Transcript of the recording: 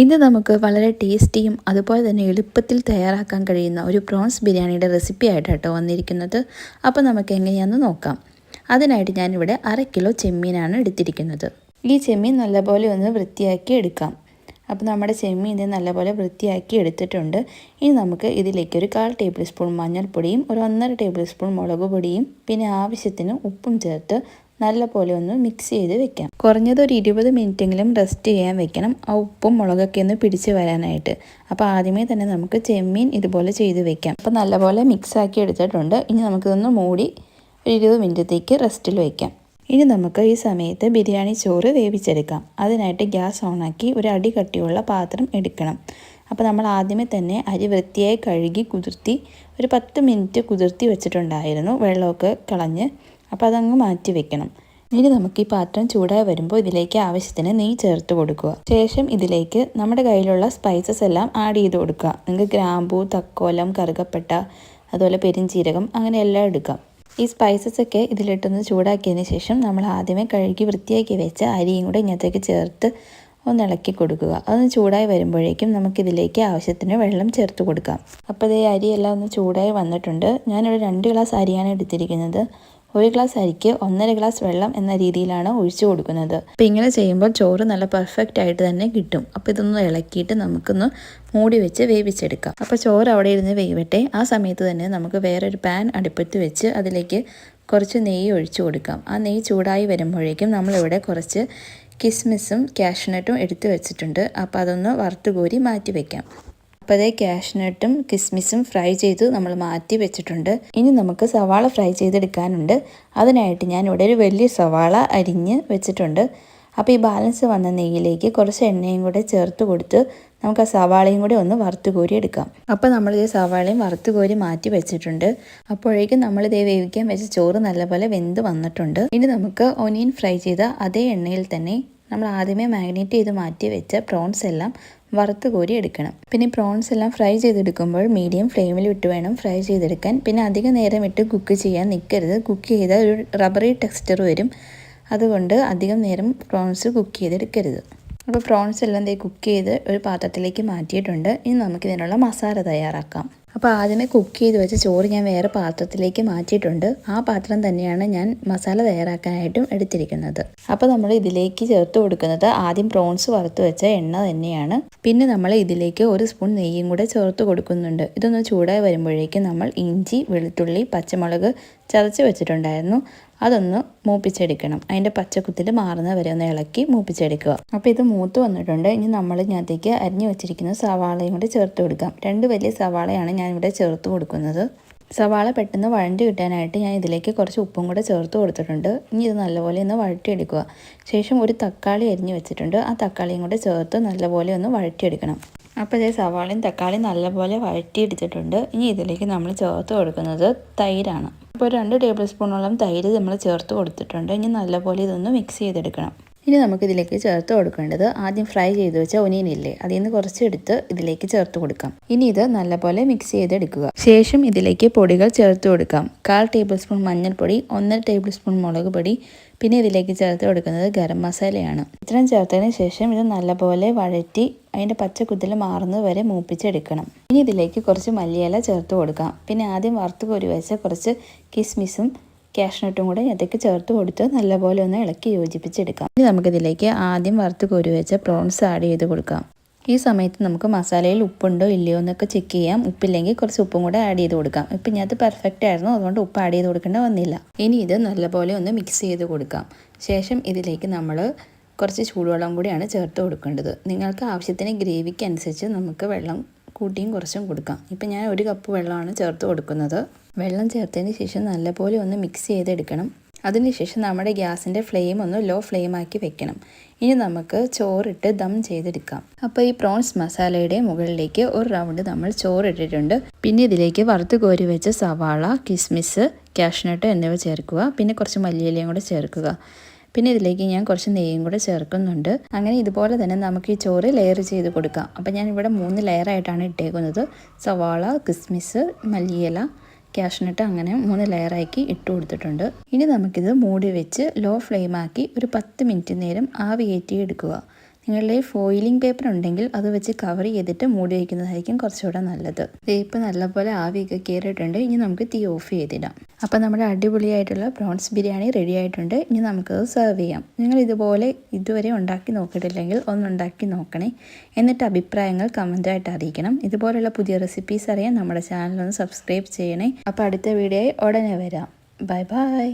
ഇന്ന് നമുക്ക് വളരെ ടേസ്റ്റിയും അതുപോലെ തന്നെ എളുപ്പത്തിൽ തയ്യാറാക്കാൻ കഴിയുന്ന ഒരു പ്രോൺസ് ബിരിയാണിയുടെ റെസിപ്പി ആയിട്ടോ വന്നിരിക്കുന്നത്. അപ്പോൾ നമുക്ക് എങ്ങനെയാണെന്ന് നോക്കാം. അതിനായിട്ട് ഞാനിവിടെ അര കിലോ ചെമ്മീനാണ് എടുത്തിരിക്കുന്നത്. ഈ ചെമ്മീൻ നല്ലപോലെ ഒന്ന് വൃത്തിയാക്കി എടുക്കാം. അപ്പോൾ നമ്മുടെ ചെമ്മീൻ ഇത് നല്ലപോലെ വൃത്തിയാക്കി എടുത്തിട്ടുണ്ട്. ഇനി നമുക്ക് ഇതിലേക്ക് ഒരു കാൽ ടേബിൾ സ്പൂൺ മഞ്ഞൾപ്പൊടിയും ഒരു ഒന്നര ടേബിൾ സ്പൂൺ മുളക് പൊടിയും പിന്നെ ആവശ്യത്തിന് ഉപ്പും ചേർത്ത് നല്ലപോലെ ഒന്ന് മിക്സ് ചെയ്ത് വെക്കാം. കുറഞ്ഞത് ഒരു ഇരുപത് മിനിറ്റെങ്കിലും റെസ്റ്റ് ചെയ്യാൻ വെക്കണം. ആ ഉപ്പും മുളകൊക്കെ ഒന്ന് പിടിച്ച് വരാനായിട്ട്. അപ്പോൾ ആദ്യമേ തന്നെ നമുക്ക് ചെമ്മീൻ ഇതുപോലെ ചെയ്ത് വെക്കാം. അപ്പോൾ നല്ലപോലെ മിക്സ് ആക്കി എടുത്തിട്ടുണ്ട്. ഇനി നമുക്കിതൊന്ന് മൂടി ഒരു ഇരുപത് മിനിറ്റത്തേക്ക് റെസ്റ്റിൽ വെക്കാം. ഇനി നമുക്ക് ഈ സമയത്ത് ബിരിയാണി ചോറ് വേവിച്ചെടുക്കാം. അതിനായിട്ട് ഗ്യാസ് ഓണാക്കി ഒരു അടി കട്ടിയുള്ള പാത്രം എടുക്കണം. അപ്പോൾ നമ്മൾ ആദ്യമേ തന്നെ അരി വൃത്തിയായി കഴുകി കുതിർത്തി ഒരു പത്ത് മിനിറ്റ് കുതിർത്തി വെച്ചിട്ടുണ്ടായിരുന്നു. വെള്ളമൊക്കെ കളഞ്ഞ് അപ്പോൾ അതങ്ങ് മാറ്റി വെക്കണം. ഇനി നമുക്ക് ഈ പാത്രം ചൂടായി വരുമ്പോൾ ഇതിലേക്ക് ആവശ്യത്തിന് നെയ്യ് ചേർത്ത് കൊടുക്കുക. ശേഷം ഇതിലേക്ക് നമ്മുടെ കയ്യിലുള്ള സ്പൈസസ് എല്ലാം ആഡ് ചെയ്ത് കൊടുക്കുക. നിങ്ങൾക്ക് ഗ്രാമ്പൂ തക്കോലം കറുകപ്പെട്ട അതുപോലെ പെരിഞ്ചീരകം അങ്ങനെ എല്ലാം എടുക്കാം. ഈ സ്പൈസസ് ഒക്കെ ഇതിലിട്ടൊന്ന് ചൂടാക്കിയതിന് ശേഷം നമ്മൾ ആദ്യമേ കഴുകി വൃത്തിയാക്കി വെച്ച അരിയും കൂടെ ഇങ്ങനത്തേക്ക് ചേർത്ത് ഒന്ന് ഇളക്കി കൊടുക്കുക. അതൊന്ന് ചൂടായി വരുമ്പോഴേക്കും നമുക്കിതിലേക്ക് ആവശ്യത്തിന് വെള്ളം ചേർത്ത് കൊടുക്കാം. അപ്പോൾ ഇതേ അരിയെല്ലാം ഒന്ന് ചൂടായി വന്നിട്ടുണ്ട്. ഞാനൊരു രണ്ട് ഗ്ലാസ് അരിയാണ് എടുത്തിരിക്കുന്നത്. ഒരു ഗ്ലാസ് അരിക്ക് ഒന്നര ഗ്ലാസ് വെള്ളം എന്ന രീതിയിലാണ് ഒഴിച്ചു കൊടുക്കുന്നത്. അപ്പോൾ ഇങ്ങനെ ചെയ്യുമ്പോൾ ചോറ് നല്ല പെർഫെക്റ്റ് ആയിട്ട് തന്നെ കിട്ടും. അപ്പോൾ ഇതൊന്ന് ഇളക്കിയിട്ട് നമുക്കൊന്ന് മൂടി വെച്ച് വേവിച്ചെടുക്കാം. അപ്പോൾ ചോറ് അവിടെ ഇരുന്ന് വേവട്ടെ. ആ സമയത്ത് തന്നെ നമുക്ക് വേറൊരു പാൻ അടുപ്പത്ത് വെച്ച് അതിലേക്ക് കുറച്ച് നെയ്യ് ഒഴിച്ചു കൊടുക്കാം. ആ നെയ്യ് ചൂടായി വരുമ്പോഴേക്കും നമ്മളിവിടെ കുറച്ച് കിസ്മിസും കാഷ്നട്ടും എടുത്തു വെച്ചിട്ടുണ്ട്. അപ്പോൾ അതൊന്ന് വറുത്തുകോരി മാറ്റി വെക്കാം. അപ്പോൾ അതേ കാഷ്നട്ടും കിസ്മിസും ഫ്രൈ ചെയ്ത് നമ്മൾ മാറ്റി വെച്ചിട്ടുണ്ട്. ഇനി നമുക്ക് സവാള ഫ്രൈ ചെയ്തെടുക്കാനുണ്ട്. അതിനായിട്ട് ഞാൻ ഇവിടെ ഒരു വലിയ സവാള അരിഞ്ഞ് വെച്ചിട്ടുണ്ട്. അപ്പോൾ ഈ ബാലൻസ് വന്ന നെയ്യിലേക്ക് കുറച്ച് എണ്ണയും കൂടെ ചേർത്ത് കൊടുത്ത് നമുക്ക് ആ സവാളയും കൂടി ഒന്ന് വറുത്ത് കോരി എടുക്കാം. അപ്പോൾ നമ്മൾ നമ്മളിത് സവാളയും വറുത്ത് കോരി മാറ്റി വെച്ചിട്ടുണ്ട്. അപ്പോഴേക്കും നമ്മൾ നമ്മളിത് വേവിക്കാൻ വെച്ച ചോറ് നല്ലപോലെ വെന്ത് വന്നിട്ടുണ്ട്. ഇനി നമുക്ക് ഒനിയൻ ഫ്രൈ ചെയ്ത അതേ എണ്ണയിൽ തന്നെ നമ്മൾ ആദ്യമേ മാഗ്നേറ്റ് ചെയ്ത് മാറ്റി വെച്ച പ്രോൺസ് എല്ലാം വറുത്ത് കോരി എടുക്കണം. പിന്നെ പ്രോൺസ് എല്ലാം ഫ്രൈ ചെയ്തെടുക്കുമ്പോൾ മീഡിയം ഫ്ലെയിമിൽ ഇട്ട് വേണം ഫ്രൈ ചെയ്തെടുക്കാൻ. പിന്നെ അധിക നേരം ഇട്ട് കുക്ക് ചെയ്യാൻ നിൽക്കരുത് കുക്ക് ചെയ്താൽ ഒരു റബ്ബറി ടെക്സ്ചർ വരും. അതുകൊണ്ട് അധികം നേരം പ്രോൺസ് കുക്ക് ചെയ്തെടുക്കരുത്. അപ്പോൾ പ്രോൺസ് എല്ലാം കുക്ക് ചെയ്ത് ഒരു പാത്രത്തിലേക്ക് മാറ്റിയിട്ടുണ്ട്. ഇനി നമുക്കിതിനുള്ള മസാല തയ്യാറാക്കാം. അപ്പോൾ ആദ്യമേ കുക്ക് ചെയ്ത് വെച്ച ചോറ് ഞാൻ വേറെ പാത്രത്തിലേക്ക് മാറ്റിയിട്ടുണ്ട്. ആ പാത്രം തന്നെയാണ് ഞാൻ മസാല തയ്യാറാക്കാനായിട്ടും എടുത്തിരിക്കുന്നത്. അപ്പോൾ നമ്മൾ ഇതിലേക്ക് ചേർത്ത് കൊടുക്കുന്നത് ആദ്യം പ്രോൺസ് വറുത്ത് വെച്ച എണ്ണ തന്നെയാണ്. പിന്നെ നമ്മൾ ഇതിലേക്ക് ഒരു സ്പൂൺ നെയ്യും കൂടെ ചേർത്ത് കൊടുക്കുന്നുണ്ട്. ഇതൊന്ന് ചൂടായി വരുമ്പോഴേക്കും നമ്മൾ ഇഞ്ചി വെളുത്തുള്ളി പച്ചമുളക് ചതച്ച് വെച്ചിട്ടുണ്ടായിരുന്നു. അതൊന്ന് മൂപ്പിച്ചെടുക്കണം. അതിന്റെ പച്ചക്കുത്തിൽ മാറുന്ന വരെ ഒന്ന് ഇളക്കി മൂപ്പിച്ചെടുക്കുക. അപ്പോൾ ഇത് മൂത്ത് വന്നിട്ടുണ്ട്. ഇനി നമ്മൾ ഇതിനകത്തേക്ക് അരിഞ്ഞു വെച്ചിരിക്കുന്ന സവാളയും കൂടി ചേർത്ത് കൊടുക്കാം. രണ്ട് വലിയ സവാളയാണ് ഞാൻ ഇവിടെ ചേർത്ത് കൊടുക്കുന്നത്. സവാള പെട്ടെന്ന് വഴണ്ടി കിട്ടാനായിട്ട് ഞാൻ ഇതിലേക്ക് കുറച്ച് ഉപ്പും കൂടെ ചേർത്ത് കൊടുത്തിട്ടുണ്ട്. ഇനി ഇത് നല്ലപോലെ ഒന്ന് വഴറ്റിയെടുക്കുക. ശേഷം ഒരു തക്കാളി അരിഞ്ഞു വെച്ചിട്ടുണ്ട്. ആ തക്കാളിയും കൂടെ ചേർത്ത് നല്ലപോലെ ഒന്ന് വഴറ്റിയെടുക്കണം. അപ്പോൾ ഇതേ സവാളയും തക്കാളിയും നല്ലപോലെ വഴറ്റിയെടുത്തിട്ടുണ്ട്. ഇനി ഇതിലേക്ക് നമ്മൾ ചേർത്ത് കൊടുക്കുന്നത് തൈരാണ്. അപ്പോൾ രണ്ട് ടേബിൾ സ്പൂണോളം തൈര് നമ്മൾ ചേർത്ത് കൊടുത്തിട്ടുണ്ട്. ഇനി നല്ലപോലെ ഇതൊന്ന് മിക്സ് ചെയ്തെടുക്കണം. ഇനി നമുക്ക് ഇതിലേക്ക് ചേർത്ത് കൊടുക്കേണ്ടത് ആദ്യം ഫ്രൈ ചെയ്ത് വെച്ച ഒനിയൻ ഇല്ലേ അതിൽ നിന്ന് കുറച്ചെടുത്ത് ഇതിലേക്ക് ചേർത്ത് കൊടുക്കാം. ഇനി ഇത് നല്ലപോലെ മിക്സ് ചെയ്തെടുക്കുക. ശേഷം ഇതിലേക്ക് പൊടികൾ ചേർത്ത് കൊടുക്കാം. കാൽ ടേബിൾ സ്പൂൺ മഞ്ഞൾപ്പൊടി ഒന്നര ടേബിൾ സ്പൂൺ മുളക് പൊടി പിന്നെ ഇതിലേക്ക് ചേർത്ത് കൊടുക്കുന്നത് ഗരം മസാലയാണ്. ഇത്രയും ചേർത്തതിന് ശേഷം ഇത് നല്ലപോലെ വഴറ്റി അതിന്റെ പച്ചക്കുത്തിൽ മാറുന്നത് വരെ മൂപ്പിച്ചെടുക്കണം. ഇനി ഇതിലേക്ക് കുറച്ച് മല്ലിയില ചേർത്ത് കൊടുക്കാം. പിന്നെ ആദ്യം വറുത്ത് കോരി വെച്ച കുറച്ച് കിസ്മിസും കാഷ്നട്ടും കൂടെ അതിലേക്ക് ചേർത്ത് കൊടുത്ത് നല്ലപോലെ ഒന്ന് ഇളക്കി യോജിപ്പിച്ചെടുക്കാം. ഇനി നമുക്കിതിലേക്ക് ആദ്യം വറുത്ത് കോരി വെച്ച പ്രോൺസ് ആഡ് ചെയ്ത് കൊടുക്കാം. ഈ സമയത്ത് നമുക്ക് മസാലയിൽ ഉപ്പുണ്ടോ ഇല്ലയോ എന്നൊക്കെ ചെക്ക് ചെയ്യാം. ഉപ്പില്ലെങ്കിൽ കുറച്ച് ഉപ്പും കൂടെ ആഡ് ചെയ്ത് കൊടുക്കാം. ഇപ്പം ഇതിനകത്ത് പെർഫെക്റ്റ് ആയിരുന്നു. അതുകൊണ്ട് ഉപ്പ് ആഡ് ചെയ്ത് കൊടുക്കേണ്ട വന്നില്ല. ഇനി ഇത് നല്ലപോലെ ഒന്ന് മിക്സ് ചെയ്ത് കൊടുക്കാം. ശേഷം ഇതിലേക്ക് നമ്മൾ കുറച്ച് ചൂടുവെള്ളം കൂടിയാണ് ചേർത്ത് കൊടുക്കേണ്ടത്. നിങ്ങൾക്ക് ആവശ്യത്തിന് ഗ്രേവിക്ക് അനുസരിച്ച് നമുക്ക് വെള്ളം കൂട്ടിയും കുറച്ചും കൊടുക്കാം. ഇപ്പം ഞാൻ ഒരു കപ്പ് വെള്ളമാണ് ചേർത്ത് കൊടുക്കുന്നത്. വെള്ളം ചേർത്തതിന് ശേഷം നല്ലപോലെ ഒന്ന് മിക്സ് ചെയ്തെടുക്കണം. അതിനുശേഷം നമ്മുടെ ഗ്യാസിന്റെ ഫ്ലെയിം ഒന്ന് ലോ ഫ്ലെയിം ആക്കി വെക്കണം. ഇനി നമുക്ക് ചോറിട്ട് ദം ചെയ്തെടുക്കാം. അപ്പോൾ ഈ പ്രോൺസ് മസാലയുടെ മുകളിലേക്ക് ഒരു റൗണ്ട് നമ്മൾ ചോറിട്ടിട്ടുണ്ട്. പിന്നെ ഇതിലേക്ക് വറുത്ത് കോരി വെച്ച സവാള കിസ്മിസ് കാഷ്നട്ട് എന്നിവ ചേർക്കുക. പിന്നെ കുറച്ച് മല്ലിയിലയും കൂടെ ചേർക്കുക. പിന്നെ ഇതിലേക്ക് ഞാൻ കുറച്ച് നെയ്യും കൂടെ ചേർക്കുന്നുണ്ട്. അങ്ങനെ ഇതുപോലെ തന്നെ നമുക്ക് ഈ ചോറ് ലെയർ ചെയ്ത് കൊടുക്കാം. അപ്പോൾ ഞാൻ ഇവിടെ മൂന്ന് ലെയറായിട്ടാണ് ഇട്ടേക്കുന്നത്. സവാള കിസ്മിസ് മല്ലിയില ക്യാഷ്നട്ട് അങ്ങനെ മൂന്ന് ലെയറാക്കി ഇട്ട് കൊടുത്തിട്ടുണ്ട്. ഇനി നമുക്കിത് മൂടി വെച്ച് ലോ ഫ്ലെയിമാക്കി ഒരു പത്ത് മിനിറ്റ് നേരം ആവി കയറ്റി എടുക്കുക. നിങ്ങളുടെ ഫോയിലിംഗ് പേപ്പർ ഉണ്ടെങ്കിൽ അത് വെച്ച് കവർ ചെയ്തിട്ട് മൂടി വയ്ക്കുന്നതായിരിക്കും കുറച്ചുകൂടെ നല്ലത്. വേപ്പ് നല്ലപോലെ ആവിയൊക്കെ കയറിയിട്ടുണ്ട്. ഇനി നമുക്ക് തീ ഓഫ് ചെയ്തിടാം. അപ്പോൾ നമ്മുടെ അടിപൊളിയായിട്ടുള്ള പ്രോൺസ് ബിരിയാണി റെഡി ആയിട്ടുണ്ട്. ഇനി നമുക്കത് സെർവ് ചെയ്യാം. നിങ്ങൾ ഇതുപോലെ ഇതുവരെ ഉണ്ടാക്കി നോക്കിയിട്ടില്ലെങ്കിൽ ഒന്നുണ്ടാക്കി നോക്കണേ. എന്നിട്ട് അഭിപ്രായങ്ങൾ കമന്റായിട്ട് അറിയിക്കണം. ഇതുപോലുള്ള പുതിയ റെസിപ്പീസ് അറിയാൻ നമ്മുടെ ചാനൽ ഒന്ന് സബ്സ്ക്രൈബ് ചെയ്യണേ. അപ്പോൾ അടുത്ത വീഡിയോയിൽ ഉടനെ വരാം. Bye bye